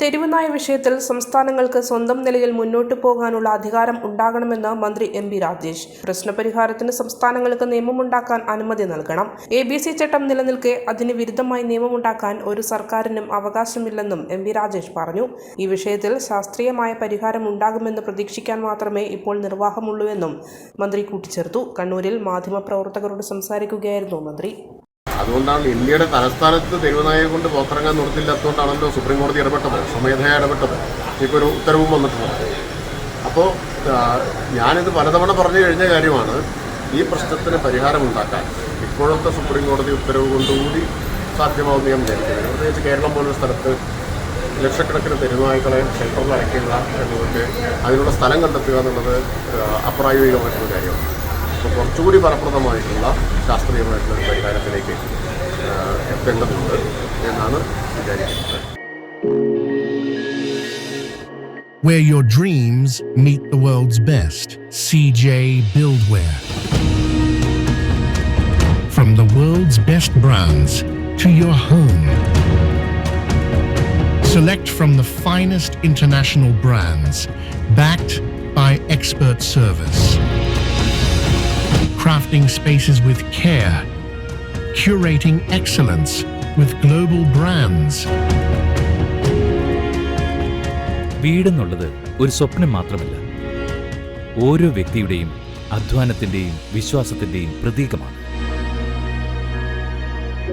തെരുവുനായ വിഷയത്തിൽ സംസ്ഥാനങ്ങൾക്ക് സ്വന്തം നിലയിൽ മുന്നോട്ടു പോകാനുള്ള അധികാരം ഉണ്ടാകണമെന്ന് മന്ത്രി എം പി രാജേഷ്. പ്രശ്നപരിഹാരത്തിന് സംസ്ഥാനങ്ങൾക്ക് നിയമമുണ്ടാക്കാൻ അനുമതി നൽകണം. എ ബി സി ചട്ടം നിലനിൽക്കെ അതിന് വിരുദ്ധമായി നിയമമുണ്ടാക്കാൻ ഒരു സർക്കാരിനും അവകാശമില്ലെന്നും എം പി രാജേഷ് പറഞ്ഞു. ഈ വിഷയത്തിൽ ശാസ്ത്രീയമായ പരിഹാരം ഉണ്ടാകുമെന്ന് പ്രതീക്ഷിക്കാൻ മാത്രമേ ഇപ്പോൾ നിർവാഹമുള്ളൂവെന്നും മന്ത്രി കൂട്ടിച്ചേർത്തു. കണ്ണൂരിൽ മാധ്യമപ്രവർത്തകരോട് സംസാരിക്കുകയായിരുന്നു മന്ത്രി. അതുകൊണ്ടാണ് ഇന്ത്യയുടെ തലസ്ഥാനത്ത് തെരുവുനായയെ കൊണ്ട് പുറത്തിറങ്ങാൻ നിർത്തില്ലാത്തതുകൊണ്ടാണല്ലോ സുപ്രീം കോടതി ഇടപെട്ടത്. സ്വമേധയാ ഇടപെട്ടത്. ഇപ്പോൾ ഒരു ഉത്തരവും വന്നിട്ടുണ്ട് അപ്പോൾ ഞാനിത് പലതവണ പറഞ്ഞു കഴിഞ്ഞ കാര്യമാണ്. ഈ പ്രശ്നത്തിന് പരിഹാരമുണ്ടാക്കാൻ ഇപ്പോഴത്തെ സുപ്രീം കോടതി ഉത്തരവ് കൊണ്ടുകൂടി സാധ്യമാവുമെന്ന് ഞാൻ വിചാരിക്കുന്നത് പ്രത്യേകിച്ച് കേരളം പോലൊരു സ്ഥലത്ത് ലക്ഷക്കണക്കിന് തെരുവുനായ്ക്കളെ ഷെൽട്ടറിൽ അടയ്ക്കുക എന്നുള്ളത് അതിനുള്ള സ്ഥലം കണ്ടെത്തുക എന്നുള്ളത് അപ്രായോഗികമായിട്ടുള്ള കാര്യമാണ്. കുറച്ചുകൂടി ഫലപ്രദമായിട്ടുള്ള ശാസ്ത്രീയമായിട്ടുള്ള ഒരു പരിഹാരത്തിലേക്ക് ആ, എത്തേണ്ടതുണ്ട് എന്നാണ് വിചാരിക്കുന്നത് Where your dreams meet the world's best. CJ Buildware. From the world's best brands to your home. Select from the finest international brands, backed by expert service. Crafting spaces with care, curating excellence with global brands. വീടെന്നുള്ളത് ഒരു സ്വപ്നം മാത്രമല്ല ഓരോ വ്യക്തിയുടെയും അധ്വാനത്തിന്റെയും വിശ്വാസത്തിന്റെയും പ്രതീകമാണ്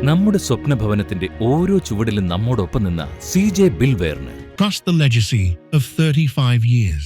നമ്മുടെ സ്വപ്ന ഭവനത്തിന്റെ ഓരോ ചുവടിലും നമ്മോടൊപ്പം നിന്ന സി ജെ ബിൽവെയറിന് Trust the legacy of 35 years.